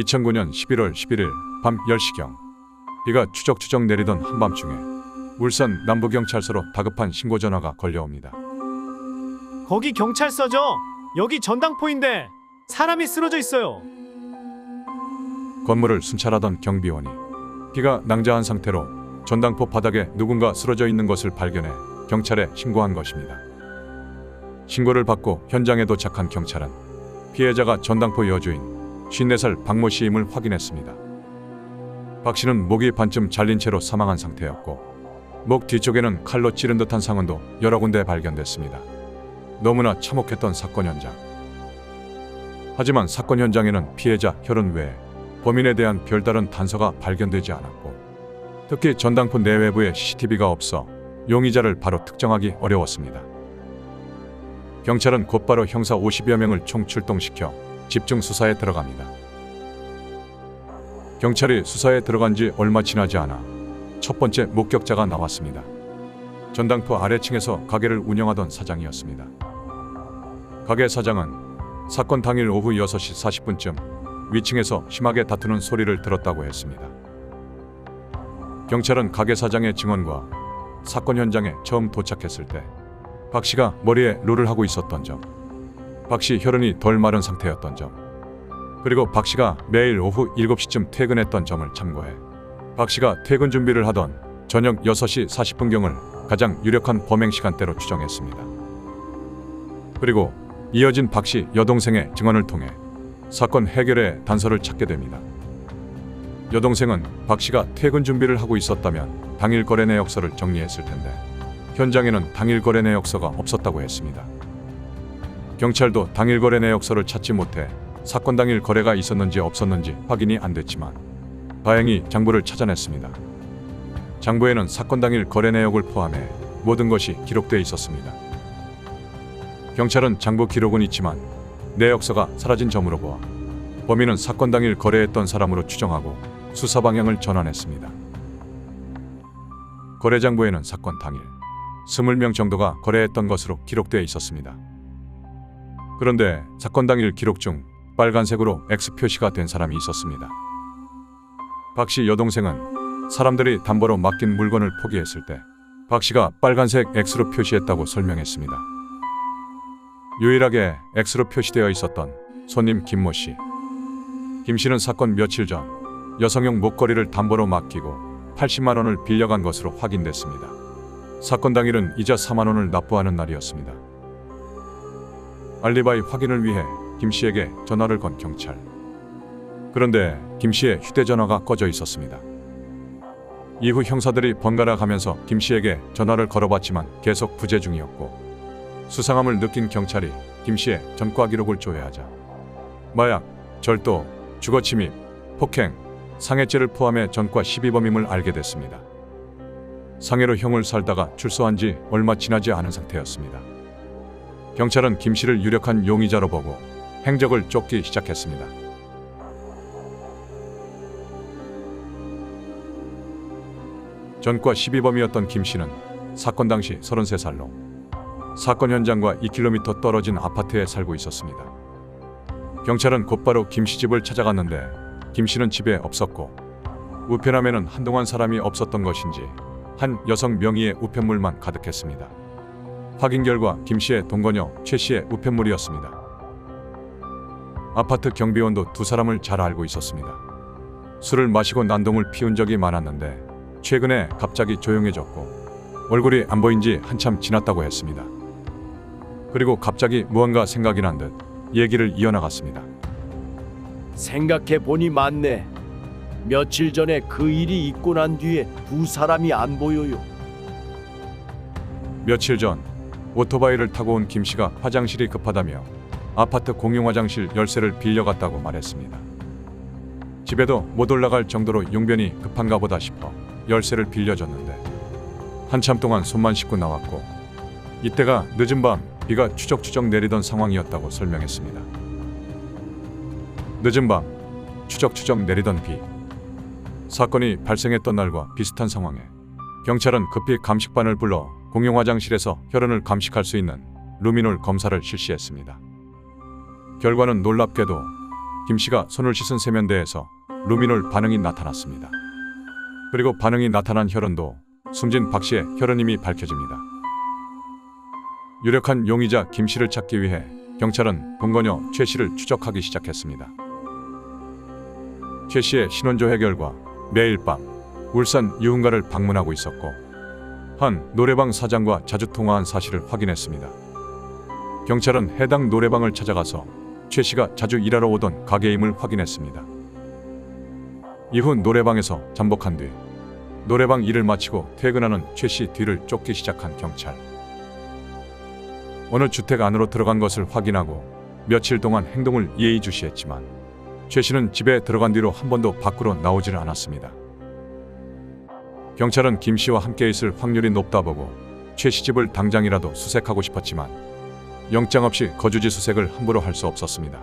2009년 11월 11일 밤 10시경 비가 추적추적 내리던 한밤중에 울산 남부경찰서로 다급한 신고 전화가 걸려옵니다. 거기 경찰서죠? 여기 전당포인데 사람이 쓰러져 있어요. 건물을 순찰하던 경비원이 비가 낭자한 상태로 전당포 바닥에 누군가 쓰러져 있는 것을 발견해 경찰에 신고한 것입니다. 신고를 받고 현장에 도착한 경찰은 피해자가 전당포 여주인 54살 박모 씨임을 확인했습니다. 박 씨는 목이 반쯤 잘린 채로 사망한 상태였고 목 뒤쪽에는 칼로 찌른 듯한 상흔도 여러 군데 발견됐습니다. 너무나 참혹했던 사건 현장. 하지만 사건 현장에는 피해자 혈흔 외에 범인에 대한 별다른 단서가 발견되지 않았고 특히 전당포 내외부에 CCTV가 없어 용의자를 바로 특정하기 어려웠습니다. 경찰은 곧바로 형사 50여 명을 총 출동시켜 집중 수사에 들어갑니다. 경찰이 수사에 들어간 지 얼마 지나지 않아 첫 번째 목격자가 나왔습니다. 전당포 아래층에서 가게를 운영하던 사장이었습니다. 가게 사장은 사건 당일 오후 6시 40분쯤 위층에서 심하게 다투는 소리를 들었다고 했습니다. 경찰은 가게 사장의 증언과 사건 현장에 처음 도착했을 때 박 씨가 머리에 롤을 하고 있었던 점, 박씨 혈흔이 덜 마른 상태였던 점, 그리고 박 씨가 매일 오후 7시쯤 퇴근했던 점을 참고해 박 씨가 퇴근 준비를 하던 저녁 6시 40분경을 가장 유력한 범행 시간대로 추정했습니다. 그리고 이어진 박씨 여동생의 증언을 통해 사건 해결의 단서를 찾게 됩니다. 여동생은 박 씨가 퇴근 준비를 하고 있었다면 당일 거래 내역서를 정리했을 텐데 현장에는 당일 거래 내역서가 없었다고 했습니다. 경찰도 당일 거래 내역서를 찾지 못해 사건 당일 거래가 있었는지 없었는지 확인이 안 됐지만 다행히 장부를 찾아냈습니다. 장부에는 사건 당일 거래 내역을 포함해 모든 것이 기록되어 있었습니다. 경찰은 장부 기록은 있지만 내역서가 사라진 점으로 보아 범인은 사건 당일 거래했던 사람으로 추정하고 수사 방향을 전환했습니다. 거래 장부에는 사건 당일 20명 정도가 거래했던 것으로 기록되어 있었습니다. 그런데 사건 당일 기록 중 빨간색으로 X 표시가 된 사람이 있었습니다. 박 씨 여동생은 사람들이 담보로 맡긴 물건을 포기했을 때 박 씨가 빨간색 X로 표시했다고 설명했습니다. 유일하게 X로 표시되어 있었던 손님 김모 씨. 김 씨는 사건 며칠 전 여성용 목걸이를 담보로 맡기고 80만 원을 빌려간 것으로 확인됐습니다. 사건 당일은 이자 4만 원을 납부하는 날이었습니다. 알리바이 확인을 위해 김 씨에게 전화를 건 경찰. 그런데 김 씨의 휴대전화가 꺼져 있었습니다. 이후 형사들이 번갈아 가면서 김 씨에게 전화를 걸어봤지만 계속 부재 중이었고 수상함을 느낀 경찰이 김 씨의 전과 기록을 조회하자 마약, 절도, 주거 침입, 폭행, 상해죄를 포함해 전과 12범임을 알게 됐습니다. 상해로 형을 살다가 출소한 지 얼마 지나지 않은 상태였습니다. 경찰은 김 씨를 유력한 용의자로 보고 행적을 쫓기 시작했습니다. 전과 12범이었던 김 씨는 사건 당시 33살로 사건 현장과 2km 떨어진 아파트에 살고 있었습니다. 경찰은 곧바로 김 씨 집을 찾아갔는데 김 씨는 집에 없었고 우편함에는 한동안 사람이 없었던 것인지 한 여성 명의의 우편물만 가득했습니다. 확인 결과 김 씨의 동거녀 최 씨의 우편물이었습니다. 아파트 경비원도 두 사람을 잘 알고 있었습니다. 술을 마시고 난동을 피운 적이 많았는데 최근에 갑자기 조용해졌고 얼굴이 안 보인 지 한참 지났다고 했습니다. 그리고 갑자기 무언가 생각이 난 듯 얘기를 이어나갔습니다. 생각해 보니 맞네. 며칠 전에 그 일이 있고 난 뒤에 두 사람이 안 보여요. 며칠 전 오토바이를 타고 온 김 씨가 화장실이 급하다며 아파트 공용 화장실 열쇠를 빌려갔다고 말했습니다. 집에도 못 올라갈 정도로 용변이 급한가 보다 싶어 열쇠를 빌려줬는데 한참 동안 손만 씻고 나왔고 이때가 늦은 밤 비가 추적추적 내리던 상황이었다고 설명했습니다. 늦은 밤 추적추적 내리던 비 사건이 발생했던 날과 비슷한 상황에 경찰은 급히 감식반을 불러 공용 화장실에서 혈흔을 감식할 수 있는 루미놀 검사를 실시했습니다. 결과는 놀랍게도 김 씨가 손을 씻은 세면대에서 루미놀 반응이 나타났습니다. 그리고 반응이 나타난 혈흔도 숨진 박 씨의 혈흔임이 밝혀집니다. 유력한 용의자 김 씨를 찾기 위해 경찰은 동거녀 최 씨를 추적하기 시작했습니다. 최 씨의 신원조회 결과 매일 밤 울산 유흥가를 방문하고 있었고 한 노래방 사장과 자주 통화한 사실을 확인했습니다. 경찰은 해당 노래방을 찾아가서 최 씨가 자주 일하러 오던 가게임을 확인했습니다. 이후 노래방에서 잠복한 뒤 노래방 일을 마치고 퇴근하는 최 씨 뒤를 쫓기 시작한 경찰. 어느 주택 안으로 들어간 것을 확인하고 며칠 동안 행동을 예의주시했지만 최 씨는 집에 들어간 뒤로 한 번도 밖으로 나오질 않았습니다. 경찰은 김 씨와 함께 있을 확률이 높다 보고 최 씨 집을 당장이라도 수색하고 싶었지만 영장 없이 거주지 수색을 함부로 할 수 없었습니다.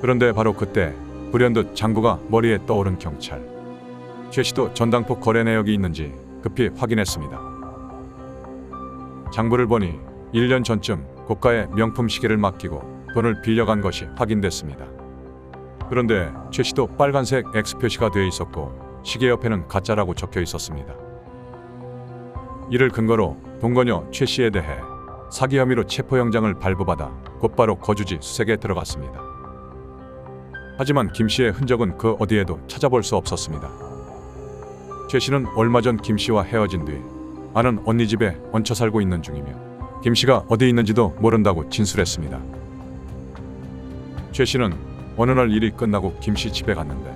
그런데 바로 그때 불현듯 장구가 머리에 떠오른 경찰. 최 씨도 전당포 거래 내역이 있는지 급히 확인했습니다. 장부를 보니 1년 전쯤 고가의 명품 시계를 맡기고 돈을 빌려간 것이 확인됐습니다. 그런데 최 씨도 빨간색 X 표시가 되어 있었고 시계 옆에는 가짜라고 적혀 있었습니다. 이를 근거로 동거녀 최 씨에 대해 사기 혐의로 체포영장을 발부받아 곧바로 거주지 수색에 들어갔습니다. 하지만 김 씨의 흔적은 그 어디에도 찾아볼 수 없었습니다. 최 씨는 얼마 전 김 씨와 헤어진 뒤 아는 언니 집에 얹혀 살고 있는 중이며 김 씨가 어디 있는지도 모른다고 진술했습니다. 최 씨는 어느 날 일이 끝나고 김 씨 집에 갔는데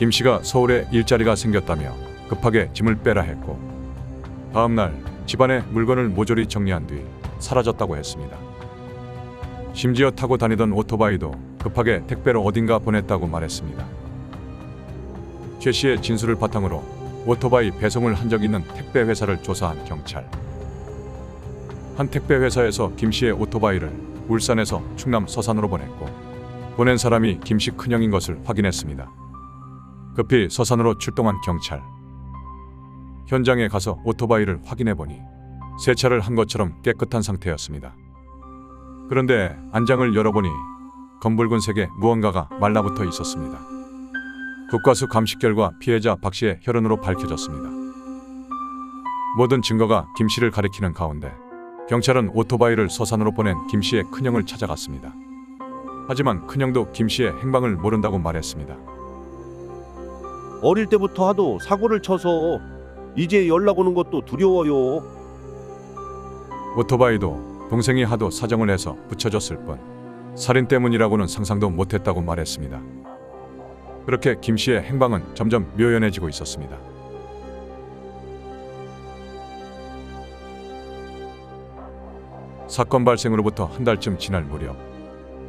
김 씨가 서울에 일자리가 생겼다며 급하게 짐을 빼라 했고 다음 날 집안의 물건을 모조리 정리한 뒤 사라졌다고 했습니다. 심지어 타고 다니던 오토바이도 급하게 택배로 어딘가 보냈다고 말했습니다. 최 씨의 진술을 바탕으로 오토바이 배송을 한 적 있는 택배 회사를 조사한 경찰. 한 택배 회사에서 김 씨의 오토바이를 울산에서 충남 서산으로 보냈고 보낸 사람이 김 씨 큰형인 것을 확인했습니다. 급히 서산으로 출동한 경찰. 현장에 가서 오토바이를 확인해 보니 세차를 한 것처럼 깨끗한 상태였습니다. 그런데 안장을 열어보니 검붉은 색의 무언가가 말라붙어 있었습니다. 국과수 감식 결과 피해자 박 씨의 혈흔으로 밝혀졌습니다. 모든 증거가 김 씨를 가리키는 가운데 경찰은 오토바이를 서산으로 보낸 김 씨의 큰형을 찾아갔습니다. 하지만 큰형도 김 씨의 행방을 모른다고 말했습니다. 어릴 때부터 하도 사고를 쳐서 이제 연락 오는 것도 두려워요. 오토바이도 동생이 하도 사정을 해서 붙여줬을 뿐 살인 때문이라고는 상상도 못했다고 말했습니다. 그렇게 김 씨의 행방은 점점 묘연해지고 있었습니다. 사건 발생으로부터 한 달쯤 지날 무렵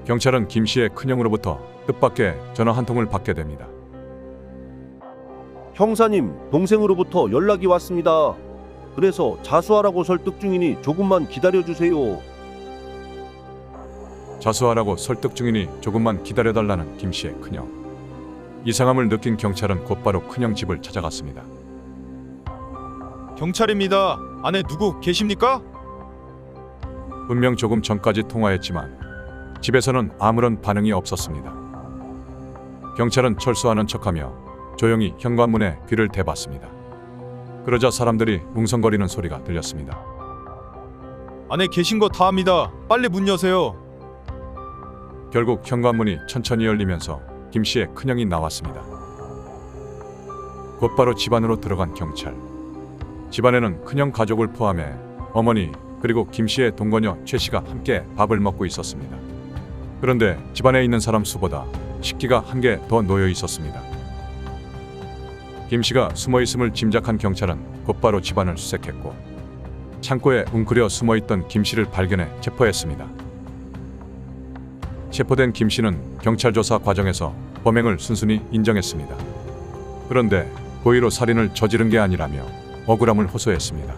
경찰은 김 씨의 큰형으로부터 뜻밖의 전화 한 통을 받게 됩니다. 형사님, 동생으로부터 연락이 왔습니다. 그래서 자수하라고 설득 중이니 조금만 기다려 주세요. 자수하라고 설득 중이니 조금만 기다려달라는 김 씨의 큰형. 이상함을 느낀 경찰은 곧바로 큰형 집을 찾아갔습니다. 경찰입니다. 안에 누구 계십니까? 분명 조금 전까지 통화했지만 집에서는 아무런 반응이 없었습니다. 경찰은 철수하는 척하며 조용히 현관문에 귀를 대봤습니다. 그러자 사람들이 웅성거리는 소리가 들렸습니다. 안에 계신 거다 압니다. 빨리 문 여세요. 결국 현관문이 천천히 열리면서 김 씨의 큰형이 나왔습니다. 곧바로 집안으로 들어간 경찰. 집안에는 큰형 가족을 포함해 어머니 그리고 김 씨의 동거녀 최 씨가 함께 밥을 먹고 있었습니다. 그런데 집안에 있는 사람 수보다 식기가 한 개 더 놓여 있었습니다. 김 씨가 숨어 있음을 짐작한 경찰은 곧바로 집안을 수색했고 창고에 웅크려 숨어 있던 김 씨를 발견해 체포했습니다. 체포된 김 씨는 경찰 조사 과정에서 범행을 순순히 인정했습니다. 그런데 고의로 살인을 저지른 게 아니라며 억울함을 호소했습니다.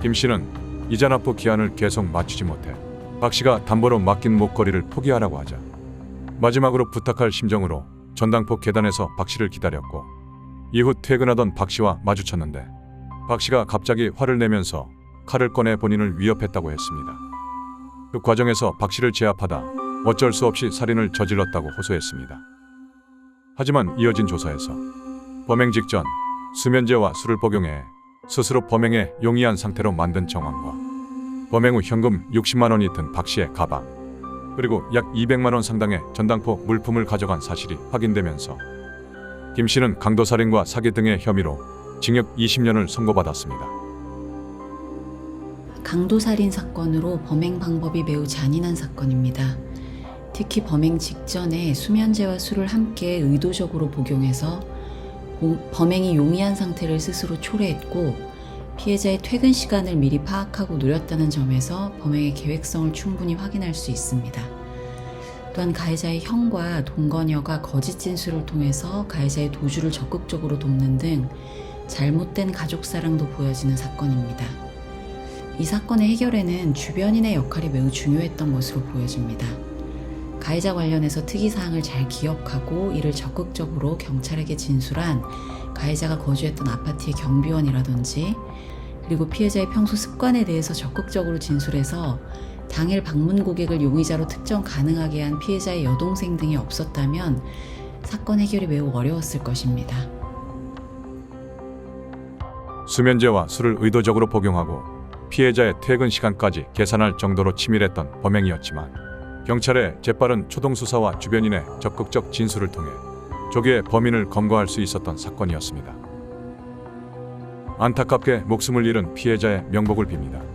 김 씨는 이자 납부 기한을 계속 맞추지 못해 박 씨가 담보로 맡긴 목걸이를 포기하라고 하자 마지막으로 부탁할 심정으로 전당포 계단에서 박 씨를 기다렸고 이후 퇴근하던 박 씨와 마주쳤는데 박 씨가 갑자기 화를 내면서 칼을 꺼내 본인을 위협했다고 했습니다. 그 과정에서 박 씨를 제압하다 어쩔 수 없이 살인을 저질렀다고 호소했습니다. 하지만 이어진 조사에서 범행 직전 수면제와 술을 복용해 스스로 범행에 용이한 상태로 만든 정황과 범행 후 현금 60만 원이 든 박 씨의 가방 그리고 약 200만 원 상당의 전당포 물품을 가져간 사실이 확인되면서 김 씨는 강도 살인과 사기 등의 혐의로 징역 20년을 선고받았습니다. 강도 살인 사건으로 범행 방법이 매우 잔인한 사건입니다. 특히 범행 직전에 수면제와 술을 함께 의도적으로 복용해서 공- 범행이 용이한 상태를 스스로 초래했고 피해자의 퇴근 시간을 미리 파악하고 노렸다는 점에서 범행의 계획성을 충분히 확인할 수 있습니다. 또한 가해자의 형과 동거녀가 거짓 진술을 통해서 가해자의 도주를 적극적으로 돕는 등 잘못된 가족 사랑도 보여지는 사건입니다. 이 사건의 해결에는 주변인의 역할이 매우 중요했던 것으로 보여집니다. 가해자 관련해서 특이사항을 잘 기억하고 이를 적극적으로 경찰에게 진술한 가해자가 거주했던 아파트의 경비원이라든지 그리고 피해자의 평소 습관에 대해서 적극적으로 진술해서 당일 방문 고객을 용의자로 특정 가능하게 한 피해자의 여동생 등이 없었다면 사건 해결이 매우 어려웠을 것입니다. 수면제와 술을 의도적으로 복용하고 피해자의 퇴근 시간까지 계산할 정도로 치밀했던 범행이었지만 경찰의 재빠른 초동 수사와 주변인의 적극적 진술을 통해 조기에 범인을 검거할 수 있었던 사건이었습니다. 안타깝게 목숨을 잃은 피해자의 명복을 빕니다.